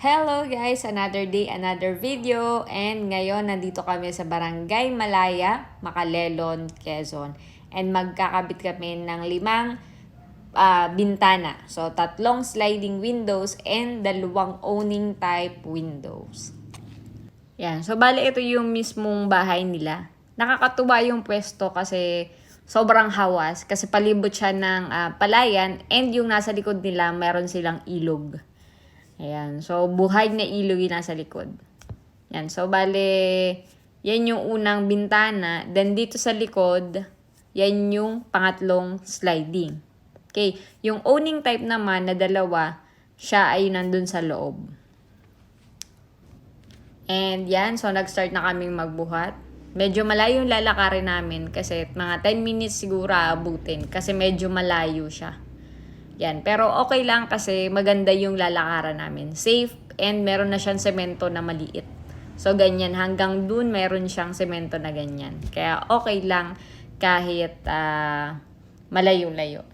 Hello guys! Another day, another video. And ngayon, nandito kami sa Barangay Malaya, Macalelon, Quezon. And magkakabit kami ng limang ah, bintana. So, tatlong sliding windows and dalawang owning type windows. Yan. So, bale, ito yung mismong bahay nila. Nakakatuwa yung pwesto kasi sobrang hawas. Kasi palibot siya ng ah, palayan and yung nasa likod nila, meron silang ilog. Ayan. So, buhay na ilog yung nasa likod. Yan. So, bale, yan yung unang bintana. Then, dito sa likod, yan yung pangatlong sliding. Okay. Yung owning type naman na dalawa, siya ay nandun sa loob. And yan, so nag-start na kaming magbuhat. Medyo malayo yung lalakarin namin kasi mga 10 minutes siguro aabutin kasi medyo malayo siya. Yan, pero okay lang kasi maganda yung lalakaran namin. Safe and meron na siyang semento na maliit. So ganyan, hanggang dun meron siyang semento na ganyan. Kaya okay lang kahit ah, malayo-layo.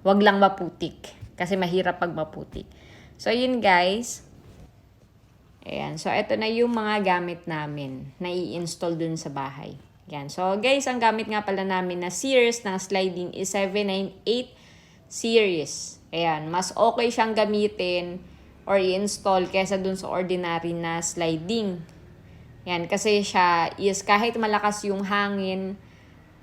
Wag lang maputik kasi mahirap pag maputik. So yun guys, Ayan. So, ito na yung mga gamit namin na i-install dun sa bahay. Ayan. So, guys, ang gamit nga pala namin na series ng sliding is 798 series. Ayan. Mas okay siyang gamitin or i-install kesa dun sa ordinary na sliding. Ayan. Kasi siya is kahit malakas yung hangin,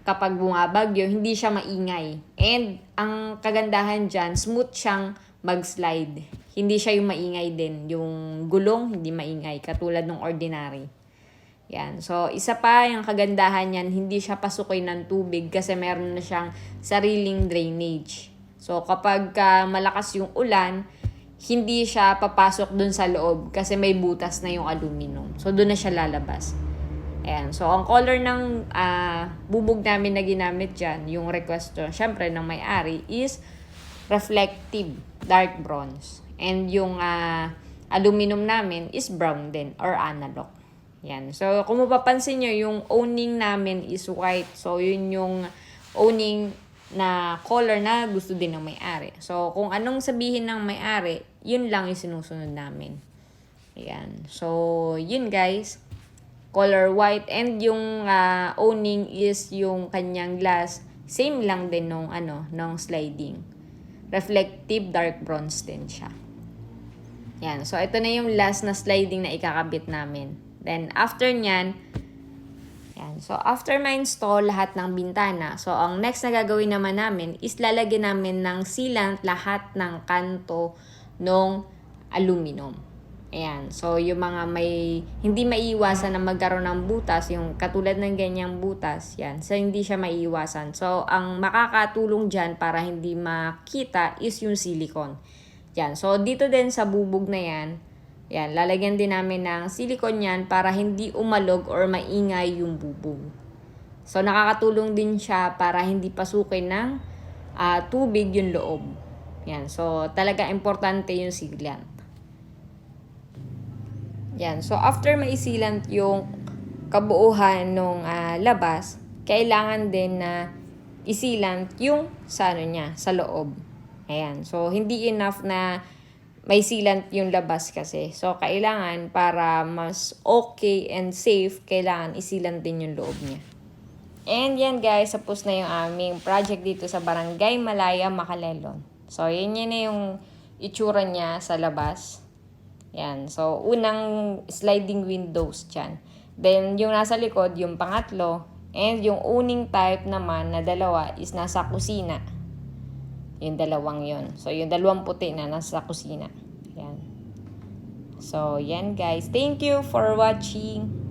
kapag bumabagyo, hindi siya maingay. And ang kagandahan dyan, smooth siyang mag-slide. Hindi siya yung maingay din. Yung gulong, hindi maingay. Katulad ng ordinary. Yan. So, isa pa yung kagandahan niyan, hindi siya pasukoy ng tubig kasi meron na siyang sariling drainage. So, kapag ka malakas yung ulan, hindi siya papasok dun sa loob kasi may butas na yung aluminum. So, dun na siya lalabas. Ayan. So, ang color ng ah, bubog namin na ginamit dyan, yung request to, syempre, ng may-ari, is reflective dark bronze. And yung ah, aluminum namin is brown din or analog. Yan. So, kung mapapansin nyo, yung owning namin is white. So, yun yung owning na color na gusto din ng may-ari. So, kung anong sabihin ng may-ari, yun lang yung sinusunod namin. Ayan. So, yun guys. Color white. And yung ah, owning is yung kanyang glass. Same lang din nung ano, nung sliding. Reflective dark bronze din siya. Yan. So, ito na yung last na sliding na ikakabit namin. Then, after nyan, yan. So, after ma-install lahat ng bintana, so, ang next na gagawin naman namin is lalagyan namin ng sealant lahat ng kanto ng aluminum. Ayan. So, yung mga may, hindi maiiwasan na magkaroon ng butas, yung katulad ng ganyang butas, yan. So, hindi siya maiiwasan. So, ang makakatulong dyan para hindi makita is yung silicone. Yan. So, dito din sa bubog na yan, yan, lalagyan din namin ng silicone yan para hindi umalog or maingay yung bubog. So, nakakatulong din siya para hindi pasukin ng ah, tubig yung loob. Yan. So, talaga importante yung sealant. Yan. So, after maisilant yung kabuuhan ng labas, kailangan din na isilant yung sa ano niya, sa loob. Ayan. So, hindi enough na may sealant yung labas kasi. So, kailangan para mas okay and safe, kailangan isilant din yung loob niya. And yan guys, tapos na yung aming project dito sa Barangay Malaya, Macalelon. So, yan yun na yung itsura niya sa labas. Yan. So, unang sliding windows dyan. Then, yung nasa likod, yung pangatlo. And yung owning type naman na dalawa is nasa kusina. Yung dalawang yon So, yung dalawang puti na nasa kusina. Yan. So, yan guys. Thank you for watching.